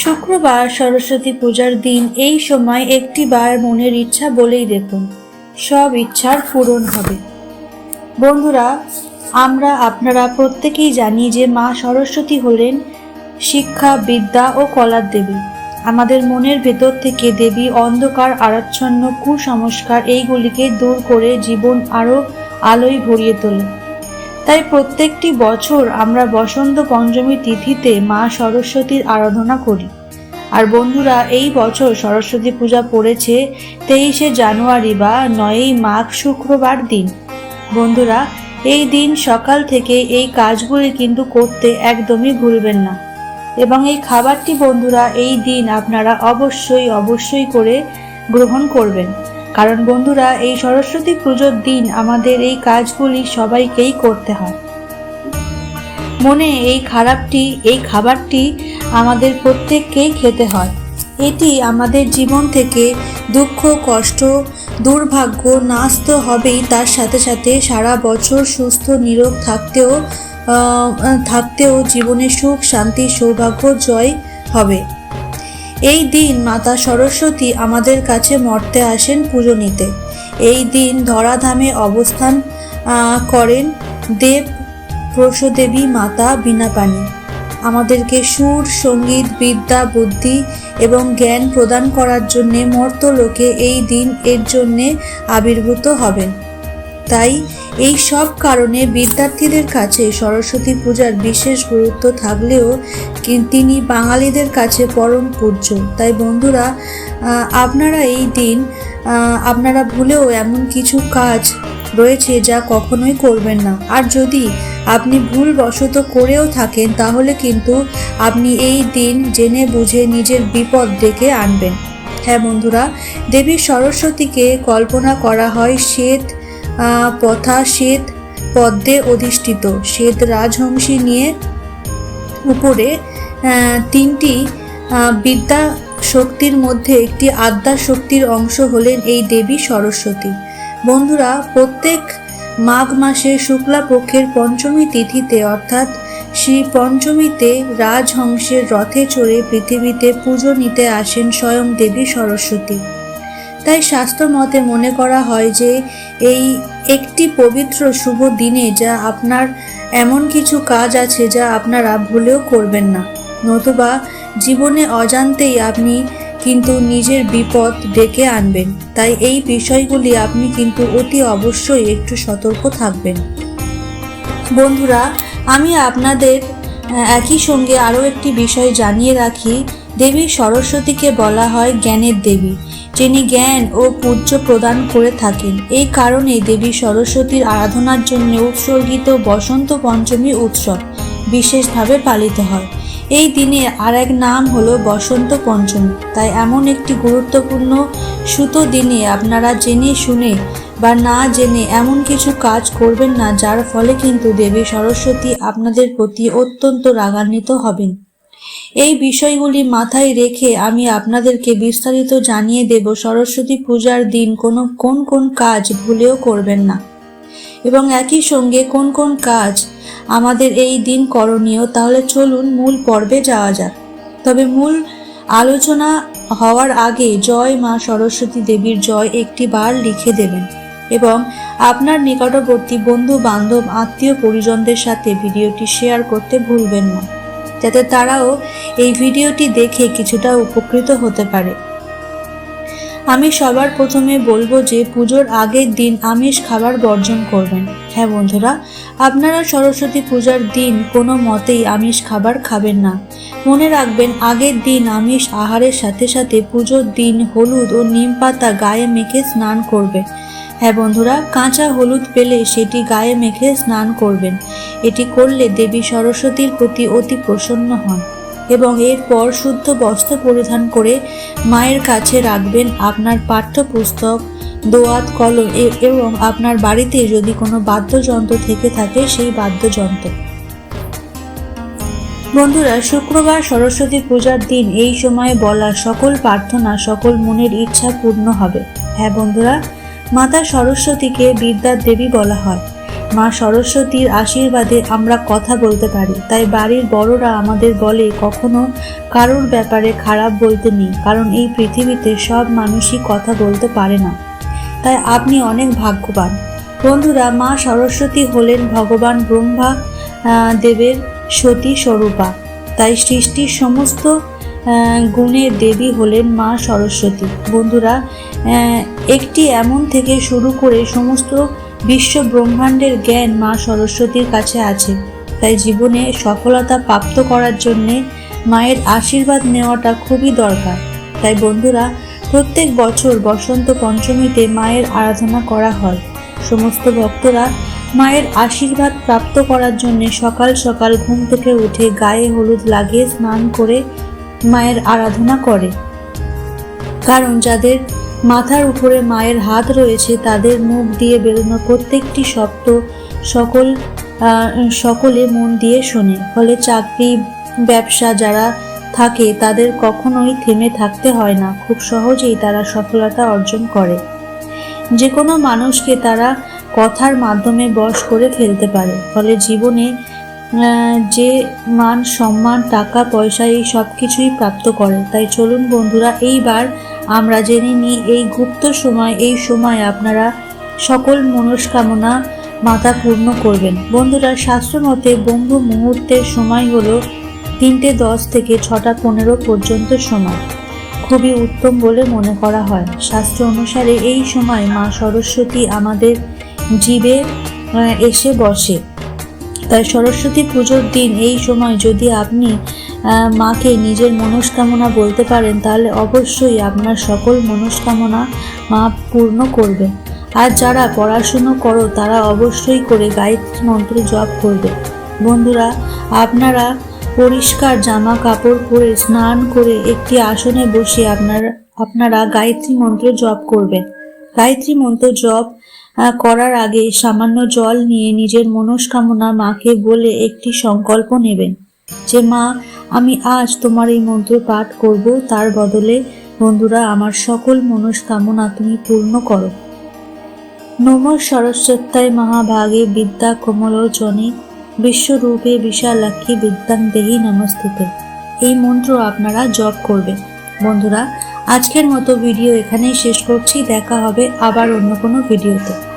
শুক্রবার সরস্বতী পূজার দিন, এই সময় একটিবার মনের ইচ্ছা বলেই দেখুন, সব ইচ্ছার পূরণ হবে। বন্ধুরা, আমরা আপনারা প্রত্যেকেই জানি যে মা সরস্বতী হলেন শিক্ষা, বিদ্যা ও কলার দেবী। আমাদের মনের ভেতর থেকে দেবী, অন্ধকার, আরাচ্ছন্ন, কুসংস্কার এইগুলিকে দূর করে জীবন আরও আলোয় ভরিয়ে তোলে তাই প্রত্যেকটি বছর আমরা বসন্ত পঞ্চমী তিথিতে মা সরস্বতীর আরাধনা করি। আর বন্ধুরা, এই বছর সরস্বতী পূজা পড়েছে তেইশে জানুয়ারি বা নয়ই মাঘ শুক্রবার দিন। বন্ধুরা, এই দিন সকাল থেকে এই কাজগুলি কিন্তু করতে একদমই ভুলবেন না। এবং এই খাবারটি বন্ধুরা, এই দিন আপনারা অবশ্যই অবশ্যই করে গ্রহণ করবেন। কারণ বন্ধুরা, এই সরস্বতী পুজোর দিন আমাদের এই কাজগুলি সবাইকেই করতে হয়। মনে এই খারাপটি, এই খাবারটি আমাদের প্রত্যেককেই খেতে হয়। এটি আমাদের জীবন থেকে দুঃখ, কষ্ট, দুর্ভাগ্য নাশ তো হবেই। তার সাথে সাথে সারা বছর সুস্থ, নিরোগ থাকতেও থাকতেও জীবনে সুখ, শান্তি, সৌভাগ্য, জয় হবে। এই দিন মাতা সরস্বতী আমাদের কাছে মর্তে আসেন পুজো নিতে। এই দিন ধরাধামে অবস্থান করেন দেব প্রসদেবী মাতা বিনাপানি। আমাদেরকে সুর, সংগীত, বিদ্যা, বুদ্ধি এবং জ্ঞান প্রদান করার জন্যে মর্তলোকে এই দিন এর জন্যে আবির্ভূত হবেন। তাই এই সব কারণে বিদ্যার্থীদের কাছে সরস্বতী পূজার বিশেষ গুরুত্ব থাকলেও তিনি বাঙালিদের কাছে পরম পূজ্য। তাই বন্ধুরা আপনারা এই দিন আপনারা ভুলেও এমন কিছু কাজ রয়েছে যা কখনোই করবেন না। আর যদি আপনি ভুলবশত করেও থাকেন, তাহলে কিন্তু আপনি এই দিন জেনে বুঝে নিজের বিপদ ডেকে আনবেন। হ্যাঁ বন্ধুরা, দেবী সরস্বতীকে কল্পনা করা হয় শ্বেত পথা শ্বেত পদ্মে অধিষ্ঠিত। শ্বেত রাজহংসী নিয়ে উপরে তিনটি বিদ্যা শক্তির মধ্যে একটি আদ্যা শক্তির অংশ হলেন এই দেবী সরস্বতী। বন্ধুরা, প্রত্যেক মাঘ মাসে শুক্লা পক্ষের পঞ্চমী তিথিতে, অর্থাৎ শ্রী পঞ্চমীতে রাজহংসের রথে চড়ে পৃথিবীতে পুজো নিতে আসেন স্বয়ং দেবী সরস্বতী। তাই শাস্ত্র মতে মনে করা হয় যে এই একটি পবিত্র শুভ দিনে যা আপনার এমন কিছু কাজ আছে যা আপনারা ভুলেও করবেন না। নতুবা জীবনে অজান্তেই আপনি কিন্তু নিজের বিপদ ডেকে আনবেন। তাই এই বিষয়গুলি আপনি কিন্তু অতি অবশ্যই একটু সতর্ক থাকবেন। বন্ধুরা, আমি আপনাদের একই সঙ্গে আরও একটি বিষয় জানিয়ে রাখি। দেবী সরস্বতীকে বলা হয় জ্ঞানের দেবী। যিনি জ্ঞান ও পূজ্য প্রদান করে থাকেন। এই কারণে দেবী সরস্বতীর আরাধনার জন্য উৎসর্গিত বসন্ত পঞ্চমী উৎসব বিশেষভাবে পালিত হয়। এই দিনে আর এক নাম হলো বসন্ত পঞ্চমী। তাই এমন একটি গুরুত্বপূর্ণ সুতো দিনে আপনারা জেনে শুনে বা না জেনে এমন কিছু কাজ করবেন না, যার ফলে কিন্তু দেবী সরস্বতী আপনাদের প্রতি অত্যন্ত রাগান্বিত হবেন। এই বিষয়গুলি মাথায় রেখে আমি আপনাদেরকে বিস্তারিত জানিয়ে দেব, সরস্বতী পূজার দিন কোনো, কোন কোন কাজ ভুলেও করবেন না। এবং একই সঙ্গে কোন কোন কাজ আমাদের এই দিন করণীয়, তাহলে চলুন মূল পর্বে যাওয়া যাক। তবে মূল আলোচনা হওয়ার আগে জয় মা সরস্বতী দেবীর জয় একটি বার লিখে দেবেন এবং আপনার নিকটবর্তী বন্ধু বান্ধব আত্মীয় পরিজনদের সাথে ভিডিওটি শেয়ার করতে ভুলবেন না। যাতে তারাও এই ভিডিওটি দেখে কিছুটা উপকৃত হতে পারে। আমি সবার প্রথমে বলব যে পুজোর আগের দিন আমিষ খাবার বর্জন করবেন। হ্যাঁ বন্ধুরা, আপনারা সরস্বতী পূজার দিন কোনো মতেই আমিষ খাবার খাবেন না। মনে রাখবেন, আগের দিন আমিষ আহারের সাথে সাথে পুজোর দিন হলুদ ও নিম পাতা গায়ে মেখে স্নান করবে। হ্যাঁ বন্ধুরা, কাঁচা হলুদ পেলে সেটি গায়ে মেখে স্নান করবেন। এটি করলে দেবী সরস্বতীর প্রতি অতি প্রসন্ন হন এবং এরপর শুদ্ধ বস্ত্র পরিধান করে মায়ের কাছে রাখবেন আপনার পাঠ্যপুস্তক, দোয়াত, কলম এবং আপনার বাড়িতে যদি কোনো বাদ্যযন্ত্র থেকে থাকে সেই বাদ্যযন্ত্র। বন্ধুরা, শুক্রবার সরস্বতী পূজার দিন, এই সময়ে বলা সকল প্রার্থনা, সকল মনের ইচ্ছা পূর্ণ হবে। হ্যাঁ বন্ধুরা মাতা সরস্বতীকে বিদ্যার দেবী বলা হয়। মা সরস্বতীর আশীর্বাদে আমরা কথা বলতে পারি। তাই বাড়ির বড়রা আমাদের বলে, কখনো কারোর ব্যাপারে খারাপ বলতে নেই, কারণ এই পৃথিবীতে সব মানুষই কথা বলতে পারে না। তাই আপনি অনেক ভাগ্যবান। বন্ধুরা, মা সরস্বতী হলেন ভগবান ব্রহ্মা দেবের সতী স্বরূপা। তাই সৃষ্টির সমস্ত গুণের দেবী হলেন মা সরস্বতী। বন্ধুরা একটি এমন থেকে শুরু করে সমস্ত বিশ্ব ব্রহ্মাণ্ডের জ্ঞান মা সরস্বতীর কাছে আছে। তাই জীবনে সফলতা প্রাপ্ত করার জন্যে মায়ের আশীর্বাদ নেওয়াটা খুবই দরকার। তাই বন্ধুরা, প্রত্যেক বছর বসন্ত পঞ্চমীতে মায়ের আরাধনা করা হয়। সমস্ত ভক্তরা মায়ের আশীর্বাদ প্রাপ্ত করার জন্য সকাল সকাল ঘুম থেকে উঠে গায়ে হলুদ লাগিয়ে স্নান করে মায়ের আরাধনা করে। কারণ যাদের মাথার উপরে মায়ের হাত রয়েছে, তাদের মুখ দিয়ে বেরোনো প্রত্যেকটি শব্দ সকল সকলে মন দিয়ে শোনে। ফলে চাকরি, ব্যবসা যারা থাকে, তাদের কখনোই থেমে থাকতে হয় না। খুব সহজেই তারা সফলতা অর্জন করে। যে কোনো মানুষকে তারা কথার মাধ্যমে বশ করে ফেলতে পারে। ফলে জীবনে যে মান, সম্মান, টাকা, পয়সা, এই সব কিছুই প্রাপ্ত করে। তাই চলুন বন্ধুরা, এইবার আমরা জেনে নিই এই গুপ্ত সময়, এই সময় আপনারা সকল মনস্কামনা মাতা পূর্ণ করবেন। বন্ধুরা, শাস্ত্র মতে বন্ধু মুহূর্তের সময় হলো তিনটে দশ থেকে ছটা পনেরো পর্যন্ত সময়। খুবই উত্তম বলে মনে করা হয়। শাস্ত্র অনুসারে এই সময় মা সরস্বতী আমাদের জীবে এসে বসে। সরস্বতী পুজোর দিন, এই সময় যদি আপনি মাকে নিজের মনস্কামনা বলতে পারেন, তাহলে অবশ্যই আপনার সকল মনস্কামনা মা পূর্ণ করবে। আর যারা পড়াশুনো করো, তারা অবশ্যই করে গায়ত্রী মন্ত্র জপ করবে। বন্ধুরা, আপনারা পরিষ্কার জামা কাপড় পরে স্নান করে একটি আসনে বসে আপনারা আপনারা গায়ত্রী মন্ত্র জপ করবেন। গায়ত্রী মন্ত্র জপ করার আগে সামান্য জল নিয়ে নিজের মনস্কামনা মাকে বলে একটি সংকল্প নেবেন যে, মা, আমি আজ তোমার এই মন্ত্র পাঠ করব। তার বদলে বন্ধুরা, আমার সকল মনস্কামনা তুমি পূর্ণ করো। নম সরস্বত্যায় মহাভাগে বিদ্যা কমলোচনে বিশ্বরূপে বিশালাক্ষী বিদ্যাং দেহি নমস্তুতে। এই মন্ত্র আপনারা জপ করবেন। বন্ধুরা, আজকের মতো ভিডিও এখানেই শেষ করছি। দেখা হবে আবার অন্য কোনো ভিডিওতে।